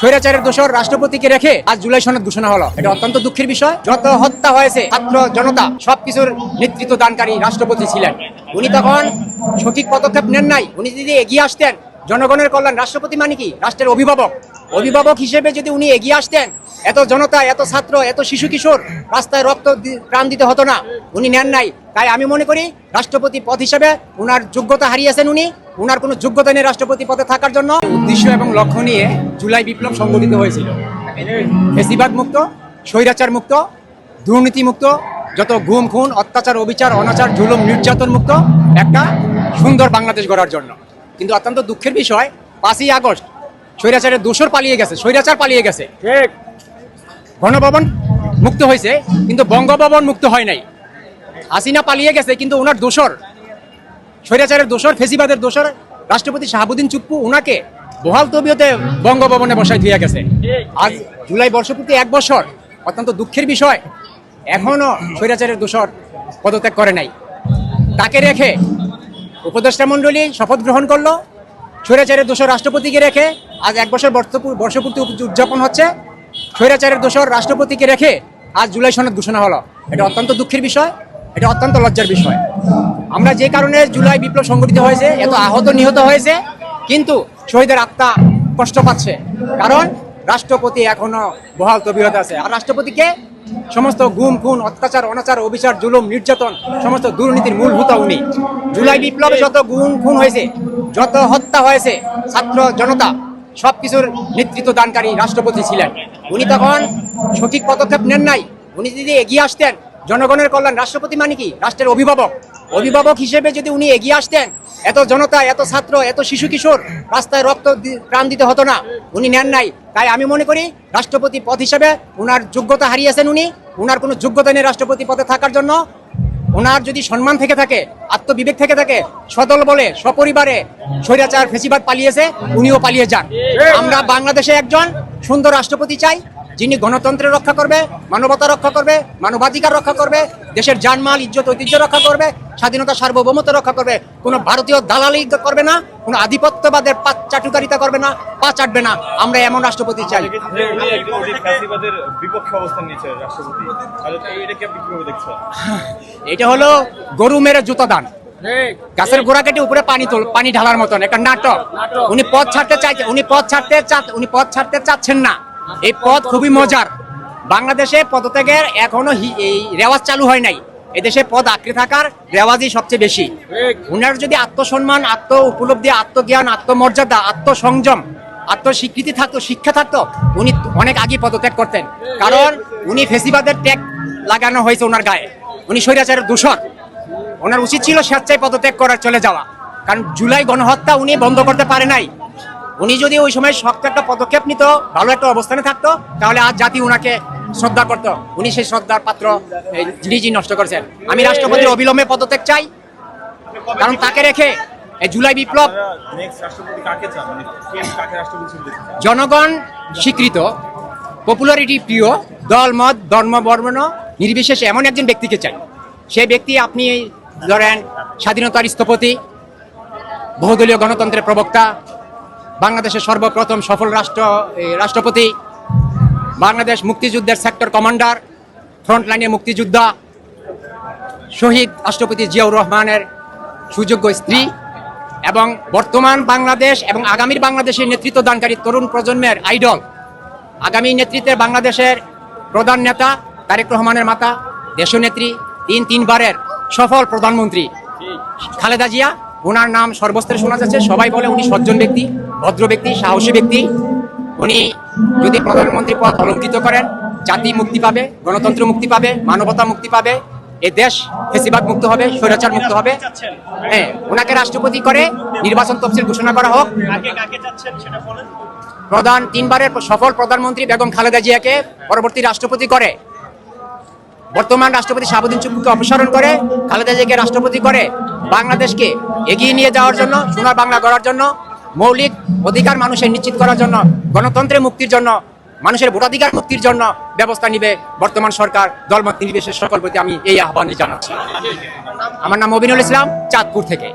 স্বৈরাচারের দোষর রাষ্ট্রপতিকে রেখে আজ জুলাই সনদ ঘোষণা হলো। এটা অত্যন্ত দুঃখের বিষয়। যত হত্যা হয়েছে, ছাত্র জনতা সবকিছুর নেতৃত্ব দানকারী রাষ্ট্রপতি ছিলেন। উনি তখন সঠিক পদক্ষেপ নেন নাই। উনি যদি এগিয়ে আসতেন, জনগণের কল্যাণ, রাষ্ট্রপতি মানে কি? রাষ্ট্রের অভিভাবক। অভিভাবক হিসেবে যদি উনি এগিয়ে আসতেন, এত জনতা, এত ছাত্র, এত শিশু কিশোর রাস্তায় রক্ত প্রাণ দিতে হতো না। উনি নেন নাই। তাই আমি মনে করি, রাষ্ট্রপতি পদ হিসেবে উনার যোগ্যতা হারিয়েছেন উনি। উনার কোনো যোগ্যতা নেই রাষ্ট্রপতি পদে থাকার জন্য। উদ্দেশ্য এবং লক্ষ্য নিয়ে জুলাই বিপ্লব সংগঠিত হয়েছিল। বেশিরভাগ মুক্ত স্বৈরাচার মুক্ত দুর্নীতি মুক্ত যত গুম খুন অত্যাচার অবিচার অনাচার জুলুম নির্যাতন মুক্ত একটা সুন্দর বাংলাদেশ গড়ার জন্য। কিন্তু অত্যন্ত দুঃখের বিষয় পাঁচই আগস্ট স্বৈরাচারের দোষর পালিয়ে গেছে স্বৈরাচার পালিয়ে গেছে। ঠিক। গণভবন মুক্ত হয়েছে কিন্তু বঙ্গভবন মুক্ত হয় নাই। হাসিনা পালিয়ে গেছে কিন্তু ওনার দোষর স্বৈরাচারের দোষর, ফেসিবাদের দোষর, রাষ্ট্রপতি শাহাবুদ্দিন চুপ্পু ওনাকে বহাল তবিয়তে বঙ্গভবনে বসায় দিয়ে গেছে। আজ জুলাই বর্ষপূর্তি এক বছর, অত্যন্ত দুঃখের বিষয়। এখনও স্বৈরাচারের দোষর পদত্যাগ করে নাই। তাকে রেখে উপদেষ্টা মণ্ডলী শপথ গ্রহণ করল। স্বৈরাচারের দোষর রাষ্ট্রপতিকে রেখে আজ এক বছর বর্ষপূ- বর্ষপূর্তি উদযাপন হচ্ছে। স্বৈরাচারের দোষর রাষ্ট্রপতিকে রেখে আজ জুলাই সনদ ঘোষণা হলো। এটা অত্যন্ত দুঃখের বিষয়, এটা অত্যন্ত লজ্জার বিষয়। আমরা যে কারণে জুলাই বিপ্লব সংগঠিত হয়েছে, এত আহত নিহত হয়েছে, কিন্তু শহীদের আত্মা কষ্ট পাচ্ছে। কারণ রাষ্ট্রপতি এখনও বহাল তবিয়ত আছে। আর রাষ্ট্রপতিকে সমস্ত গুম, খুন, অত্যাচার, অনাচার, অবিচার, জুলুম, নির্যাতন, সমস্ত দুর্নীতির মূল ভূতা উনি। জুলাই বিপ্লবে যত গুম, খুন হয়েছে, যত হত্যা হয়েছে, ছাত্র জনতা, সবকিছুর নেতৃত্ব দানকারী রাষ্ট্রপতি ছিলেন। উনি তখন সঠিক পদক্ষেপ নেন নাই। উনি যদি এগিয়ে আসতেন, জনগণের কল্যাণ, রাষ্ট্রপতি মানে কি? রাষ্ট্রের অভিভাবক। অভিভাবক হিসেবে যদি উনি এগিয়ে আসতেন, এত জনতা, এত ছাত্র, এত শিশু কিশোর রাস্তায় রক্ত প্রাণ দিতে হতো না, উনি নেন নাই। তাই আমি মনে করি রাষ্ট্রপতি পদ হিসেবে উনার যোগ্যতা হারিয়েছেন উনি। উনার কোনো যোগ্যতা নেই রাষ্ট্রপতি পদে থাকার জন্য। ওনার যদি সম্মান থেকে থাকে, আত্মবিবেক থেকে থাকে, সদল বলে, সপরিবারে স্বৈরাচার, ফেসিবাদ পালিয়েছে, উনিও পালিয়ে যান। আমরা বাংলাদেশে একজন সুন্দর রাষ্ট্রপতি চাই। যিনি গণতন্ত্রের রক্ষা করবে মানবতা রক্ষা করবে মানবাধিকার রক্ষা করবে দেশের জানমাল ইজ্জত ঐতিহ্য রক্ষা করবে স্বাধীনতা সার্বভৌমত্ব রক্ষা করবে কোনো ভারতীয় দালালি করবে না কোনো আধিপত্যবাদের পা চাটুকারিতা করবে না পা চাটবে না। আমরা এমন রাষ্ট্রপতি চাই। যে উনি একটু অধিক ফ্যাসিবাদের বিপক্ষে অবস্থান নিয়েছে রাষ্ট্রপতি? তাহলে তো এটাকে আপনি কীভাবে দেখছেন? এটা হলো গরু মেরে জুতা দান। গাছের গোড়া কেটে উপরে পানি তোল পানি ঢালার মতন একটা নাটক। উনি পথ ছাড়তে চাইছে উনি পথ ছাড়তে চা- উনি পথ ছাড়তে চাচ্ছেন না। এই পথ খুবই মজার। বাংলাদেশে পদত্যাগের এখনও এই রেওয়াজ চালু হয় নাই। এদেশে পদ আঁকড়ে থাকার রেওয়াজই সবচেয়ে বেশি। উনার যদি আত্মসম্মান, আত্ম উপলব্ধি, আত্মজ্ঞান, আত্মমর্যাদা, আত্মসংযম, আত্মস্বীকৃতি থাকতো, শিক্ষা থাকতো, উনি অনেক আগে পদত্যাগ করতেন। কারণ উনি ফেসিবাদের ট্যাগ লাগানো হয়েছে ওনার গায়ে। উনি স্বৈরাচারের দূষণ। ওনার উচিত ছিল স্বেচ্ছায় পদত্যাগ করার, চলে যাওয়া। কারণ জুলাই গণহত্যা উনি বন্ধ করতে পারে নাই। উনি যদি ওই সময় শক্ত একটা পদক্ষেপ নিত, ভালো একটা অবস্থানে থাকতো, তাহলে আজ জাতি উনাকে শ্রদ্ধা করতো উনি সেই শ্রদ্ধার পাত্র নিজেই নষ্ট করেছেন আমি রাষ্ট্রপতির অবিলম্বে পদত্যাগ চাই, কারণ তাকে রেখে জুলাই বিপ্লব? জনগণ স্বীকৃত পপুলারিটি প্রিয়, দল, মত, ধর্ম, বর্ণ, নির্বিশেষে এমন একজন ব্যক্তিকে চাই সেই ব্যক্তি আপনি ধরেন স্বাধীনতার স্থপতি, বহুদলীয় গণতন্ত্রের প্রবক্তা বাংলাদেশের সর্বপ্রথম সফল রাষ্ট্র রাষ্ট্রপতি বাংলাদেশ মুক্তিযুদ্ধের সেক্টর কমান্ডার ফ্রন্টলাইনের মুক্তিযোদ্ধা শহীদ রাষ্ট্রপতি জিয়াউর রহমানের সুযোগ্য স্ত্রী এবং বর্তমান বাংলাদেশ এবং আগামীর বাংলাদেশের নেতৃত্ব দানকারী তরুণ প্রজন্মের আইডল। আগামী নেতৃত্বে বাংলাদেশের প্রধান নেতা তারেক রহমানের মাতা দেশনেত্রী তিন তিনবারের সফল প্রধানমন্ত্রী। খালেদা জিয়া ওনার নাম সর্বস্তরে শোনা যাচ্ছে। সবাই বলে উনি সজ্জন ব্যক্তি ভদ্র ব্যক্তি সাহসী ব্যক্তি। উনি যদি প্রধানমন্ত্রী পদ অলঙ্কৃত করেন জাতি মুক্তি পাবে গণতন্ত্র মুক্তি পাবে মানবতা মুক্তি পাবে এ দেশ ফেসিবাদ মুক্ত হবে স্বৈরাচার মুক্ত হবে। হ্যাঁ ওনাকে রাষ্ট্রপতি করে নির্বাচন তফসিল ঘোষণা করা হোক। প্রধান তিনবারের সফল প্রধানমন্ত্রী বেগম খালেদা জিয়াকে পরবর্তী রাষ্ট্রপতি করে। বর্তমান রাষ্ট্রপতি শাহাবুদ্দিন চুপুকে অপসারণ করে, খালেদা জিয়াকে রাষ্ট্রপতি করে বাংলাদেশকে এগিয়ে নিয়ে যাওয়ার জন্য, সোনার বাংলা গড়ার জন্য, মৌলিক অধিকার মানুষের নিশ্চিত করার জন্য, গণতন্ত্রের মুক্তির জন্য, মানুষের ভোটাধিকার মুক্তির জন্য ব্যবস্থা নিবে বর্তমান সরকার, দলমত নির্বিশেষ সকল প্রতি আমি এই আহ্বান জানাচ্ছি। আমার নাম অবিনুল ইসলাম, চাঁদপুর থেকে।